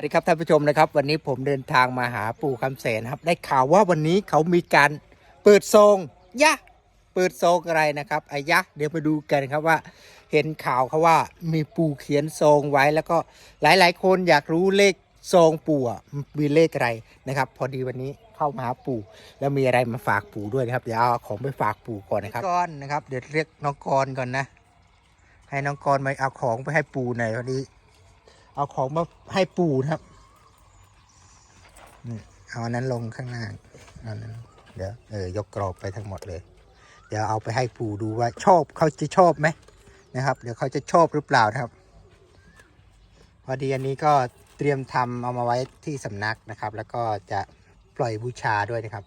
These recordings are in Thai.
สวัสดีครับท่านผู้ชมนะครับ วันนี้ผมเดินทางมาหาปู่คำแสนครับ ได้ข่าวว่าวันนี้เขามีการเปิดซงยะเปิดซงอะไรนะครับอายะ เดี๋ยวมาดูกันครับว่า เห็นข่าวเขาว่ามีปู่เขียนซงไว้แล้วก็หลายๆ คนอยากรู้เลขซงปู่มีเลขอะไรนะครับ พอดีวันนี้เข้ามาหาปู่ แล้วมีอะไรมาฝากปู่ด้วยนะครับเดี๋ยวเอาของไปฝากปู่ก่อนนะครับก้อนนะครับ เดี๋ยวเรียกน้องกรก่อนนะ ให้น้องกรมาเอาของไปให้ปู่หน่อยพอดี เอาของมาให้ปู่นะครับนี่เอาอันนั้นลงข้างหน้าเอาอันนั้นเดี๋ยวเออยกกรอบไปทั้งหมดเลย เดี๋ยวเอาไปให้ปู่ดูว่าชอบเขาจะชอบไหมนะครับ เดี๋ยวเขาจะชอบหรือเปล่านะครับ พอดีอันนี้ก็เตรียมทำเอามาไว้ที่สำนักนะครับ แล้วก็จะปล่อยบูชาด้วยนะครับ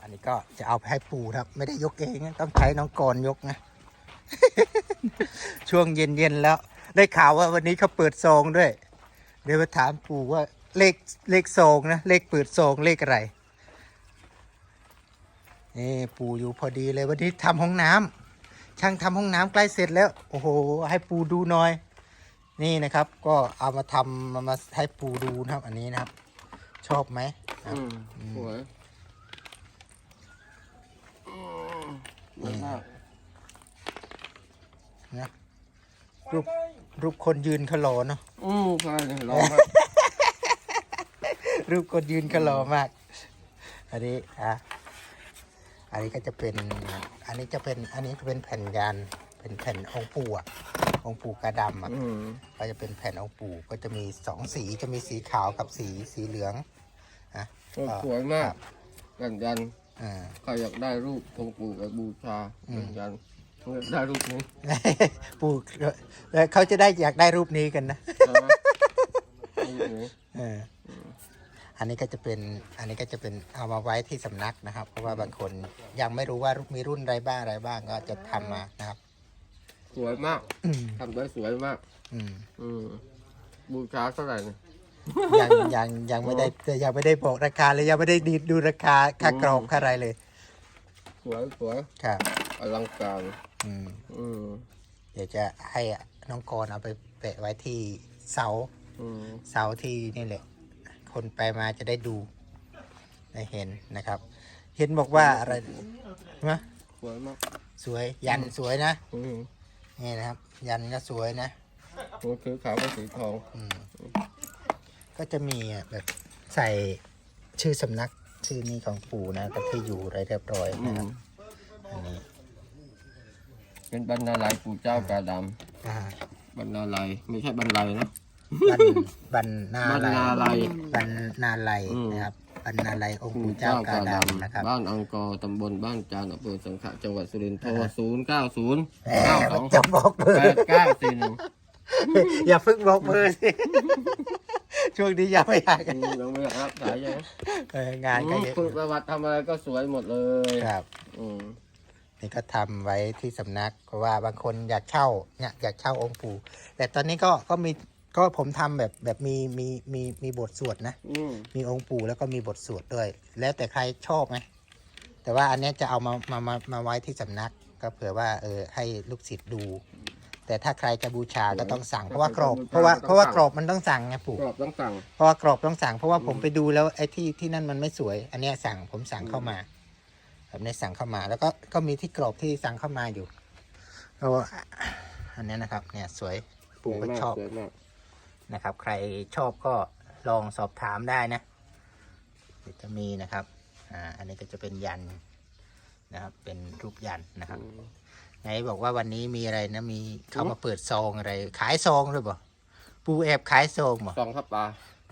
อันนี้ก็จะเอาไปให้ปู่ครับ ไม่ได้ยกเองนะต้องใช้น้องกรยกนะ ช่วงเย็นๆแล้ว ได้ข่าวว่าวันนี้เขาเปิดซองด้วย เดี๋ยวมาถามปู่ว่าเลขเลขซองนะ เลขเปิดซองเลขอะไรนี่ปู่อยู่พอดีเลยวันนี้ทำห้องน้ำช่างทำห้องน้ำใกล้เสร็จแล้ว โอ้โห ให้ปู่ดูหน่อย นี่นะครับ ก็เอามาทำมามาให้ปู่ดูนะครับ อันนี้นะครับ ชอบไหมครับอืมสวยอืมสวยมาก นะรูปรูปคนยืนเขาหล่อเนาะอืมใช่เลยร้องมากรูปคนยืนก็หล่อมาก อันนี้อะอันนี้ก็จะเป็น อันนี้จะเป็น อันนี้จะเป็นแผ่นยันเป็นแผ่นองค์ปู่อะองค์ปู่กระดำอะอืมก็จะเป็นแผ่นองค์ปู่ก็จะมีสองสีจะมีสีขาวกับสีสีเหลืองอะสวยมาครักบกันยันอ่าใครอยากได้รูปองค์ปู่กับบูชาอืมกันยัน ได้รูปนี้ปู่แล้วเขาจะได้อยากได้รูปนี้กันนะใช่ไหมรูปนี้เอออันนี้ก็จะเป็นอันนี้ก็จะเป็นเอามาไว้ที่สำนักนะครับ เพราะว่าบางคนยังไม่รู้ว่ามีรุ่นอะไรบ้างอะไรบ้างก็จะทำมานะครับ สวยมากอืมทำได้สวยมาก อืมอืมบูชาเท่าไหร่เนี่ยยังยังยังไม่ได้ยังไม่ได้บอกราคาเลยยังไม่ได้ดีดูราคาค่ากรอบค่าอะไรเลย สวยสวยครับอลังการ อืมอืมเดี๋ยวจะให้น้องกรณ์เอาไปแปะไว้ที่เสา อืมเสาที่นี่แหละ คนไปมาจะได้ดูได้เห็นนะครับ เห็นบอกว่าอะไรนะสวยมากสวยยันสวยนะอืมนี่นะครับ ยันก็สวยนะหัวคือขาวกับสีทองอืมก็จะมีอะแบบใส่ชื่อสำนักชื่อนี้ของปู่นะก็ที่อยู่อะไรเรียบร้อยอืนะครับมอันนี้ เป็นบรรณาลัยปู่เจ้ากาดอ่าำบรรณาลัยไม่ใช่บรรลัยนะ บันบันนาบรรลัยณาลัย บันนาลัยอืม นะครับบันนาลัยองค์ปู่ปู่เจ้าเจ้ากาาดำดำนะครับ บ้านอังกอร์ตำบลบ้านจานอำเภอสังขะจังหวัดสุรินทร์โทรศูนย์เก้าศูนย์แหเก้ามสองจะบอกเบอแปร์ดเก้าสี่หนึ่งอย่าเพิ่งบอกเบอร์สิ ช่วงนี้ยังไม่อยากยังไม่รับสายยังเอองานก็เยอะฝึกประวัติทำอะไรก็สวยหมดเลยครับ อืม นี่ก็ทำไว้ที่สำนักเพราะว่าบางคนอยากเช่าเนี่ยอยากเช่าองค์ปู่แต่ตอนนี้ก็ก็มีก็ผมทำแบบแบบมีมีมีมีบทสวดนะอืมมีองค์ปู่แล้วก็มีบทสวดด้วย แล้วแต่ใครชอบไหมแต่ว่าอันเนี้ยจะเอามามามามาไว้ที่สำนัก ก็เผื่อว่าเออให้ลูกศิษย์ดู แต่ถ้าใครจะบูชาก็ต้องสั่งเพราะว่ากรอบเพราะว่าเพราะว่ากรอบมันต้องสั่งไงปู่กรอบต้องสั่งเพราะว่ากรอบต้องสั่งเพราะว่าผมไปดูแล้วไอ้ที่ที่นั่นมันไม่สวย อันเนี้ยสั่งผมสั่งเข้ามา แบบนี้สั่งเข้ามาแล้วก็ก็มีที่กรอบที่สั่งเข้ามาอยู่แล้วอันเนี้ยนะครับ เนี่ยสวยปู่ก็ชอบสวยมากนะครับ ใครชอบก็ลองสอบถามได้นะเดี๋ยวจะมีนะครับอ่าอันนี้ก็จะเป็นยันนะครับ เป็นรูปยันนะครับอืมไหนบอกว่าวันนี้มีอะไรนะมีเข้ามาเปิดซองอะไร ขายซองด้วยบ่ปูแอบขายซองบ่ซองทับปลา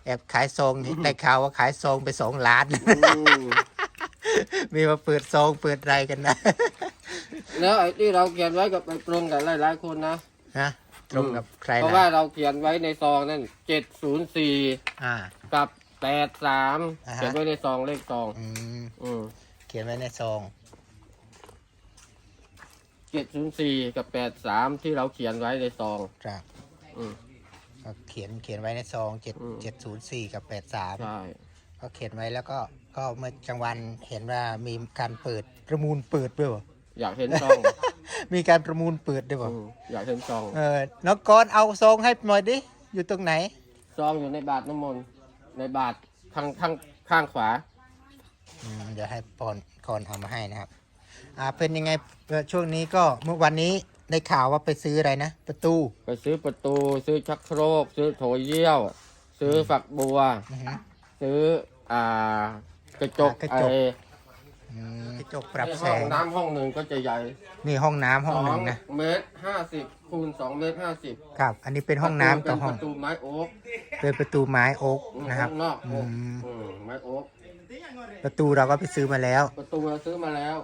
แอบขายซองนี่ได้ข่าวว่าขายซองไปสองล้านอื มมีมาเปิดซองเปิดอะไรกันนะแล้วไอ้ที่เราเขียนไว้กับไปตรงกับหลายๆคนนะนะตรงกับใครเพราะนะว่าเราเขียนไว้ในซองนั่นเจ็ดศูนย์สี่อ่า กับแปดสามอ่าฮะ เขียนไว้ในซองเลขซอง อืมอืมเขียนไว้ในซองเจ็ดศูนย์สี่กับแปดสามที่เราเขียนไว้ในซอง ครับอืม ก็เขียนเขียนไว้ในซองเจ็ดอืม เจ็ดศูนย์สี่กับแปดสามใช่ ก็เขียนไว้แล้วก็ ก็เมื่อกลางวันเห็นว่ามีการเปิดประมูลเปิดด้วยบ่ อยากเห็นซอง มีการประมูลเปิดด้วยบ่อืมอยากเห็นซองเออน้องกรณ์เอาซองให้หน่อยดิ อยู่ตรงไหน ซองอยู่ในบาทน้ำมนต์ในบาทข้างข้างข้างขวา อืมเดี๋ยวให้ปอนกรณ์เอามาให้นะครับ อ่าเป็นยังไงเอ่อช่วงนี้ก็เมื่อวันนี้ได้ข่าวว่าไปซื้ออะไรนะ ประตูไปซื้อประตู ซื้อชักโครก ซื้อโถเยี่ยว ซื้อฝักบัว อือหือซื้ออ่า กระจกกระไอ้จกอืมกระจกปรับแสห้องง น้ำห้องหนึ่งก็จะใหญ่นี่ห้องน้ำห้องหนึ่งนะสเมตรห้าสิบคูณสองเมตรห้าสิบครับ อันนี้เป็นห้องน้ำกับห้องประตูไม้โอ๊กเป็นประตูไม้โอ๊กนะครับข้างนอกอืโอ๊กมอืมไม้โอ๊กประตูเราก็ไปซื้อมาแล้วประตูเราซื้อมาแล้ว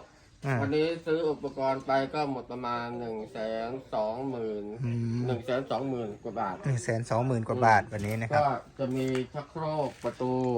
อ่า วันนี้ซื้ออุปกรณ์ไปก็หมดประมาณหนึ่งแสนสองหมื่นอืม หนึ่งแสนสองหมื่นกว่าบาท หนึ่งแสนสองหมื่นกว่าบาทวันนี้นะครับ ก็จะมีชักโครกประตูอืม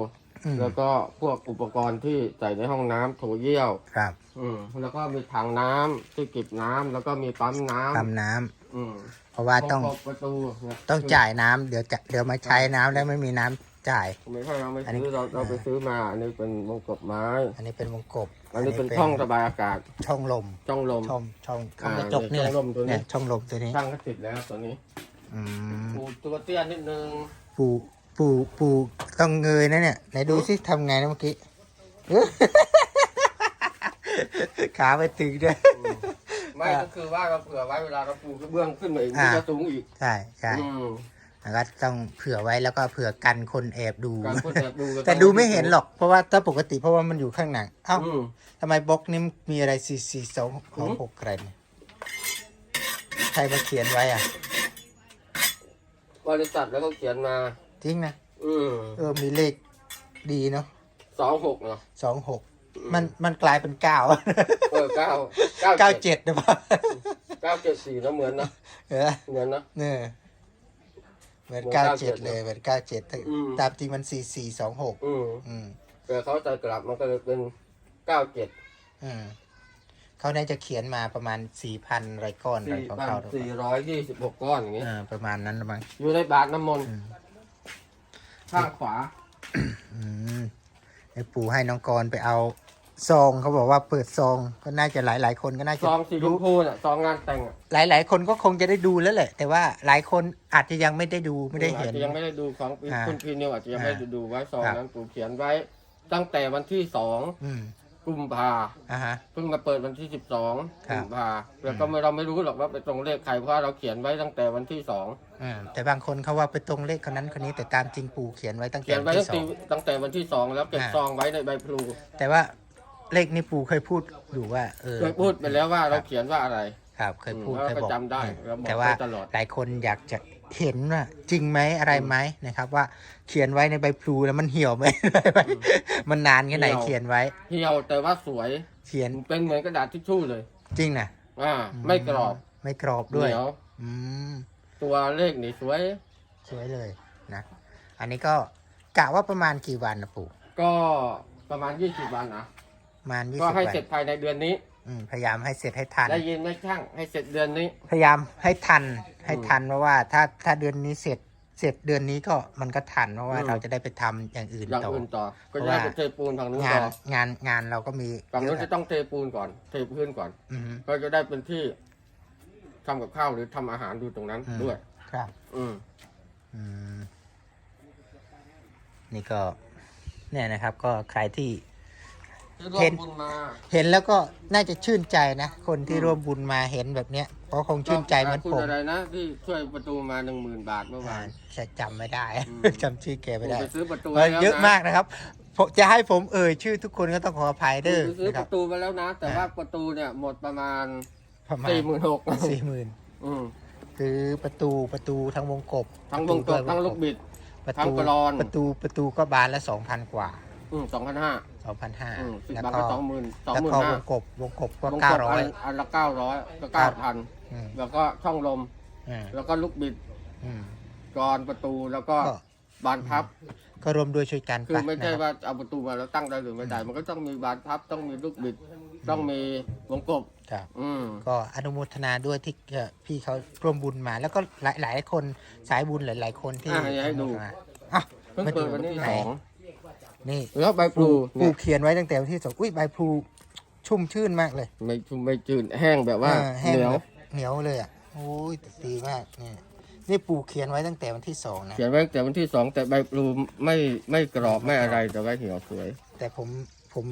แล้วก็พวกอุปกรณ์ที่ใส่ในห้องน้ำโถเยี่ยว ครับ อืมแล้วก็มีถังน้ำที่เก็บน้ำแล้วก็มีปั๊มน้ำทำน้ำอืมเพราะว่าต้องครบประตูเนี่ยต้องจ่ายน้ำเดี๋ยวจะเดี๋ยวมาใช้น้ำแล้วไม่มีน้ำจ่าย ไม่ใช่เราไม่อันนี้ ซื้อเราเราไปซื้อมาอันนี้เป็นวงกบไม้ อันนี้เป็นวงกบอันนี้เป็นช่องระบายอากาศช่องลม ช่องลม ช่องช่องช่องอ่ากระจกนี่แหละช่องลมตัวนี้ เนี่ยช่องลมตัวนี้ช่างก็ติดแล้วตัวนี้อืมปูตัวเตี้ยนิดนึงปู ปูปูต้องเงยนะเนี่ยไหนดูสิทำไงนะเมื่อกี้ ขาไปถึงด้วย ไม่ก็คือว่าเราเผื่อไว้เวลาเราปูกระเบื้องขึ้นมาอีกอ่ามันจะสูงอีกใช่ใช่อืมแล้วก็ต้องเผื่อไว้แล้วก็เผื่อกันคนแอบดู การคนแอบดูก็แต่ดูไม่เห็นหรอกเพราะว่าถ้าปกติเพราะว่ามันอยู่ข้างหนังเอ้า อืม ทำไมบล็อกนี้มีอะไรสี่สี่สองของหกอะไรเนี่ยใครมาเขียนไว้อะ บริษัทแล้วก็เขียนมา จริงนะ อืมเออ มีเลขดีเนาะสองหกเนาะสองหก มันมันกลายเป็นเก้าเออเก้าเก้าเจ็ดนะป่ะเก้าเจ็ดสี่นะเหมือนนะเออเหมือนนะเนี่ยเหมือนเหมือนเก้าเจ็ด97เลยเหมือนเก้าเจ็ดอืมตามจริงมันสี่สี่สองหกอืมอืมแต่เขาใส่กลับมันก็เลยเป็นเก้าเจ็ดอืมเขาน่าจะเขียนมาประมาณสี่พันไรก้อนอะไรสี่ของพันเขาหรือเปสี่ล่าร้อยยี่สิบหกก้อนอย่างงี้อ่าประมาณนั้นละมั้งอยู่ในบาทน้ำมนต์อืม ข้างขวา อืมไอ้ปู่ให้น้องกรณ์ไปเอาซองเขาบอกว่าเปิดซองก็น่าจะหลายหลายๆคนก็น่าซจะองสีชมพูน่ะซองงานแต่งอะหลายหลาย ๆ คนก็คงจะได้ดูแล้วแหละ แต่ว่าหลายคนอาจจะยังไม่ได้ดูไม่ได้เห็นอาจจะยังไม่ได้ดูของอ่าคุณพีนิวอาจจะยังไม่ได้ดูไว้ซองครับ นั้นปู่เขียนไว้ ตั้งแต่วันที่สองอืมกุมภาอ่าฮะ เพิ่งมาเปิดวันที่สิบสองครักุบมภาแล้วก็ไม่เราไม่รู้หรอกว่าไปตรงเลขใครเพราะเราเขียนไว้ตั้งแต่วันที่สอง อืมแต่บางคนเขาว่าไปตรงเลขคนนั้นคนนี้แต่ตามจริงปู่เขียนไว้ตั้งเขีแต่ยนวัไว้นตั้ที่งสแต่องตั้งแต่วันที่สองแล้วเก็บอ่า ซองไว้ในใบพลูแต่ว่าเลขนี้ปู่เคยพูดอยู่ว่า เออ เคยพูดไปแล้วว่าเราเขียนว่าอะไร ครับเคยพูดอืมเคยบอกเราก็จำได้อืมเราบอกแต่ว่าไปตลอด หลายคนอยากจะเห็นว่าจริงไหมอะไรไหมนะครับ ว่าเขียนไว้ในใบพลูแล้วมันเหี่ยวไหม มันนานแค่ไหนเขียนไว้ เหี่ยวแต่ว่าสวยเขียนเป็นเหมือนกระดาษทิชชู่เลย จริงนะอ่า ไม่กรอบไม่กรอบเหด้วยนียว อืม ตัวเลขนี่สวย สวยเลยนะ อันนี้ก็กะว่าประมาณกี่วันนะปู่ก็ประมาณยี่สิบวันนะประมาณยี่ก็สิบให้วันเสร็จภายในเดือนนี้ อืมพยายามให้เสร็จให้ทัน ได้ยินไหมช่างให้เสร็จเดือนนี้ พยายามให้ทันให้ทันเพราะว่าถ้าถ้าเดือนนี้เสร็จเสร็จเดือนนี้ก็มันก็ทันเพราะว่าอืม เราจะได้ไปทำอย่างอื่นอย่างต่อ อื่นต่อ ก็เพราะได้ว่าไปเทปูนฝั่งนู้นงาต่นองานงานเราก็มีฝั่งนู้นเยจะอะต้องเทปูนก่อนเทพื้นก่อน อืมก็จะได้เป็นที่ ทำกับข้าวหรือทำอาหารดูตรงนั้นอืม ด้วย ครับ อืม อืมนี่ก็ เนี่ยนะครับ ก็ใครที่ ที่ร่วเห็มนบุญมา เห็นแล้วก็น่าจะชื่นใจนะ คนที่ร่วมบุญมาเห็นแบบเนี้ยก็คงชื่นใจเหมือนคุณผมอะไรนะ ที่ช่วยประตูมาหนึ่งหมื่นบาทเมื่อวาอ่าน จะจำไม่ได้ อืม จำชื่อแกไม่ผมได้ไปซื้อประตูเออแล้วเยอะนมากนะครับผมจะให้ผมเอ่ยชื่อทุกคนก็ต้องขออภัยผมเด้อไปซื้อนะคปรับ ระตูมาแล้วนะ แต่อ่าว่าประตูเนี่ยหมดประมาณ ประมาณสี่หมื่นหกสี่หมื่นอืมคือประตูประตูทั้งวงกบทั้งวงกบทั้งลูกบิด ประทั้ตูงกรอน ประตูประตูก็บานละสองพันกว่าอืมสองพันห้าสองพันห้าอืมสิบแล้วบาทก็ก็สองหมื่นสองแล้วหมื่นก็ห้าวงกบวงกบก็วงเก้ากบร้อยนอันละเก้าร้อยก็เก้าพันอืมแล้วก็ช่องลม อืมแล้วก็ลูกบิดอืมกรอนประตูแล้วก็ก็บานพับ ก็รวมด้วยช่วยกันคือไม่ใช่นะครับว่าเอาประตูมาแล้วตั้งได้หรือไม่ได้ มันก็ต้องมีบานพับต้องมีลูกบิด ต้องมีวงกบครับ อืม ก็อนุโมทนาด้วยที่เอ่อพี่เขาร่วมบุญมา แล้วก็หลายหลายคนสายบุญหลาย ๆ คนที่อะให้ดู มาอะเพิ่งมาเปิดูดวันที่ไหนสองนี่แล้วใบพปูลูปูเนี่ยเขียนไว้ตั้งแต่วันที่สองอุ้ยใบพลูชุ่มชื่นมากเลยไม่ชุ่มไม่จืดแห้งแบบว่าออแห้งเหนียวแบบเหนียวเลยอะโอ้ยดีมากนี่นี่ปู่เขียนไว้ตั้งแต่วันที่สองนะ เขียนไว้ตั้งแต่วันที่สองแต่ใบปลูไม่ไม่กรอบไม่อะไรแต่ว่าเหี่ยวสวย แต่ผมผม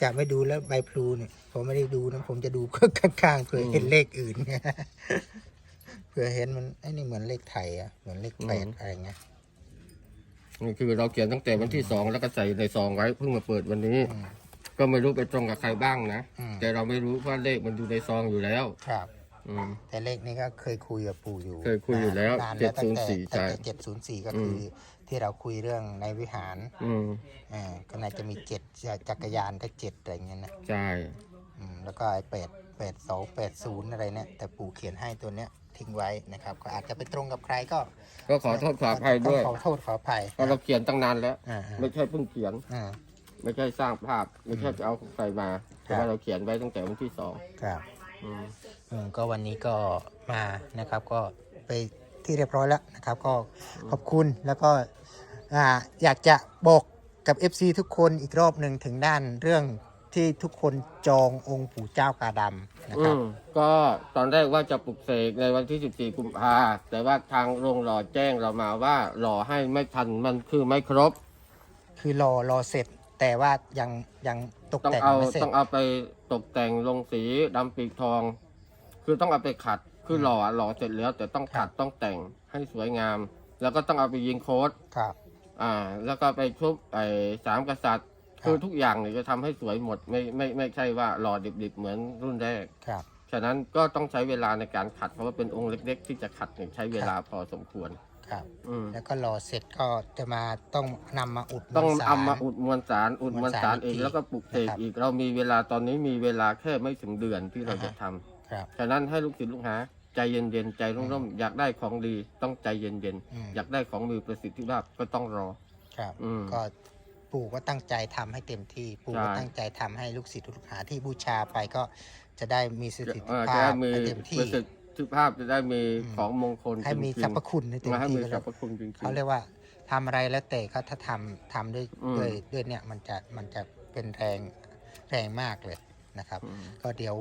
จะไม่ดูแล้วใบพลูเนี่ยผมไม่ได้ดูนะ ผมจะดูข้างๆเผื่อเห็นเลขอื่นเผื่อเห็นมันไอ้นี่เหมือนเลขไทยอะเหมือนเลขแปดอืมอะไรเงี้ยนี่คือเราเขียนตั้งแต่วันที่สองแล้วก็ใส่ในซองไว้เพิ่งมาเปิดวันนี้อืมก็ไม่รู้ไปตรงกับใครบ้างนะอืมแต่เราไม่รู้เพราะเลขมันอยู่ในซองอยู่แล้วครับ อืม แต่เลขนี้ก็เคยคุยกับปู่อยู่เคยคุยอยู่แล้วนานแล้วตั้งแต่704ตั้งใช่แต่เจ็ดศูนย์สี่ก็คืออที่เราคุยเรื่องในวิหารอืมอ่าก็น่าจะมีเจ็ดจักรยานก็เจ็ดอะไรเงี้ยนะใช่อืมแล้วก็ไอ้แปดแปดสองแปดศูนย์อะไรเนี่ยแต่ปู่เขียนให้ตัวเนี้ยทิ้งไว้นะครับ ก็อาจจะไปตรงกับใครก็ก็ขอโทษขออภัยด้วยขอโทษขออภัยเพราะเราเขียนตั้งนานแล้ว อ่าไม่ใช่เพิ่งเขียนอ่า ไม่ใช่สร้างภาพ ไม่ใช่ไปเอาใครมาแต่ครัว่าบเราเขียนไว้ตั้งแต่วันที่สอง ครับ อืมอืมก็วันนี้ก็มานะครับ ก็ไปที่เรียบร้อยแล้วนะครับ ก็ขอบคุณแล้วก็อ่าอยากจะบอกกับ FC ทุกคนอีกรอบหนึ่งถึงด้านเรื่องที่ทุกคนจององค์ปู่เจ้ากาดำนะคอืรับ มก็ตอนแรกว่าจะปลุกเสกในวันที่ 14 กุมภาแต่ว่าทางโรงหล่อแจ้งเรามาว่าหล่อให้ไม่ทันมันคือไม่ครบ คือรอรอเสร็จแต่ว่ายังยัง ตกต้องแต่งเอาไม่เสร็จต้องเอาไปตกแต่งลงสีดำปีกทอง คือต้องเอาไปขัดคือหล่อหล่อเสร็จแล้วแต่ต้องขัดต้องแต่งให้สวยงาม แล้วก็ต้องเอาไปยิงโค้ดครับ อ่า แล้วก็ไปชุบไอ้สามกษัตริย์ ครับ คือทุกอย่างเนี่ยจะทำให้สวยหมดไม่ไม่ไม่ใช่ว่าหล่อดิบๆเหมือนรุ่นแรก ครับ ฉะนั้นก็ต้องใช้เวลาในการขัดเพราะว่าเป็นองค์เล็ก ๆ ที่จะขัดเนี่ยใช้เวลาพอสมควร ครับ อืมแล้วก็รอเสร็จก็จะมาต้องนำมาอุดต้องมวลสร เอามาอุดมวลสารอุดมวลสารมวลสารเองอีกแล้วก็ปลุกเสกนะครับอีกเรามีเวลาตอนนี้มีเวลาแค่ไม่ถึงเดือนที่เราอ่าฮะ จะทำครับ ฉะนั้นให้ลูกศิษย์ลูกหาใจเย็นๆใจร่มๆอยากได้ของดีต้องใจเย็นอืม ๆอยากได้ของมีประสิทธิภาพก็ต้องรอ ครับ อืม ก็ปู่ก็ตั้งใจทำให้เต็มที่ปู่ใช่ก็ตั้งใจทำให้ลูกศิษย์ลูกหาที่บูชาไปก็จะได้มีสถิตเอ่อภาจะพได้มีให้เต็มปที่ระสิทธิ ภาพจะได้มีอืมของมงคลให้มีจริงๆสรรพคุณให้เต็มมาให้ที่มีก็สเลรยรพคุณจริงๆเขาเรียกว่าทำอะไรแล้วแต่เขาถ้าทำทำด้วยอืมด้วยด้วยเนี่ยมันจะมันจะเป็นแรงแรงมากเลยนะครับอืมก็เดี๋ยว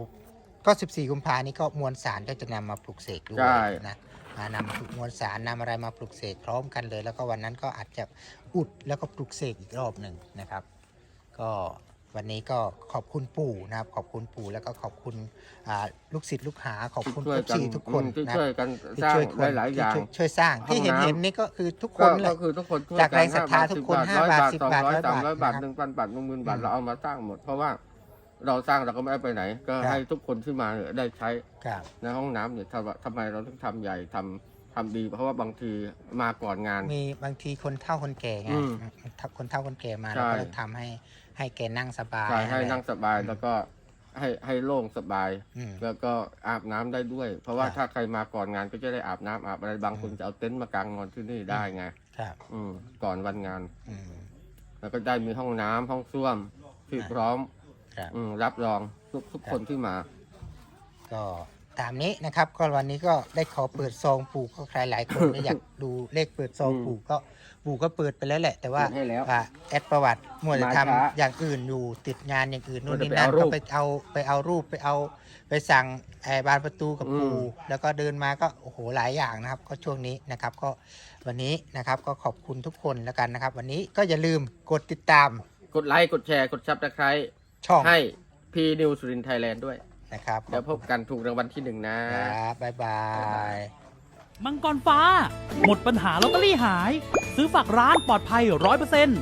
ก็ 14 กุมภานี้ก็มวลสารก็จะนำมาปลุกเสกด้วใช่ยนะมานำมวลสารนำอะไรมาปลุกเสกพร้อมกันเลย แล้วก็วันนั้นก็อาจจะอุดแล้วก็ปลุกเสกอีกรอบหนึ่งนะครับ ก็ วันนี้ก็ขอบคุณปู่นะครับ ขอบคุณปู่แล้วก็ขอบคุณอ่าลูกศิษย์ลูกหาขอบที่คุณช่วยทุกกันทีทุกคนอืมที่นะ ช่วยกันที่สร้างช่วยคนได้หลายอย่าง ที่ช่วยช่วยสร้างที่เห็นห้องน้ำ เห็นนี่ก็คือทุกคก็นเลก็ย คือทุกคนช่วยจากแรงศรัทธาห้ทุกคน10ห้าบาทร้อยสิบสองบาทร้อยร้อยสามบาทร้อยบาทนะครับหนึ่งพันบาทหนึ่งหมื่นบาทอืมเราเอามาสร้างหมด เพราะว่าเราสร้างเราก็ไม่ได้ไปไหน ก็ครับ ให้ทุกคนที่มาเนี่ยได้ใช้ ครับ ในห้องน้ำเนี่ยทำไมทำไมเราต้องทำใหญ่ทำทำดี เพราะว่าบางทีมาก่อนงาน มีบางทีคนเฒ่าคนแก่ไงอืมคนเฒ่าคนแก่มาใช่ เราก็เลยทำให้ ให้แกนั่งสบาย ใช่ให้อะไรนั่งสบายแล้วก็ให้ให้โล่งสบาย อืม แล้วก็อาบน้ำได้ด้วย เพราะว่าครับ ถ้าใครมาก่อนงานก็จะได้อาบน้ำอาบอะไรบางคนจะเอาเต็นท์มากางนอนที่นี่ได้ไงครับ อืมก่อนวันงาน อืม แล้วก็ได้มีห้องน้ำห้องส้วมที่ครับพร้อม ครับ อืมรับรองทุกทุกครับคนที่มา ก็ ตามนี้นะครับ ก็วันนี้ก็ได้ขอเปิดซองปู่ก็ใครหลายคนไม่อยากดูเลขเปิดซองอืมปู่ก็ปู่ก็เปิดไปแล้วแหละ แต่ว่าเปิดให้แล้วอ่าแอดประวัติมัวแต่มาทำช้าอย่างอื่นอยู่ติดงานอย่างอื่นนู่นมัวแต่นี่ไปนั่นเอารูก็ปไปเอาไปเอารูปไปเอาไปสั่งไอ้บานประตูกับอืมปู่แล้วก็เดินมาก็โอ้โหหลายอย่างนะครับ ก็ช่วงนี้นะครับ ก็วันนี้นะครับก็ขอบคุณทุกคนแล้วกันนะครับ วันนี้ก็อย่าลืมกดติดตามกดไลค์ กดแชร์ กดซับสไครต์ช่อง ให้พีนิวสุรินไทยแลนด์ด้วย นะครับเดี๋ยวพบกันถูกรางวัลที่หนึ่งนะ ครับบ๊ายบาย มังกรฟ้า หมดปัญหาลอตเตอรี่หาย ซื้อฝากร้านปลอดภัยร้อยเปอร์เซ็นต์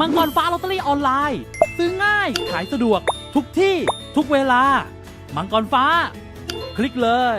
มังกรฟ้าลอตเตอรี่ออนไลน์ ซื้อง่ายขายสะดวก ทุกที่ทุกเวลา มังกรฟ้า คลิกเลย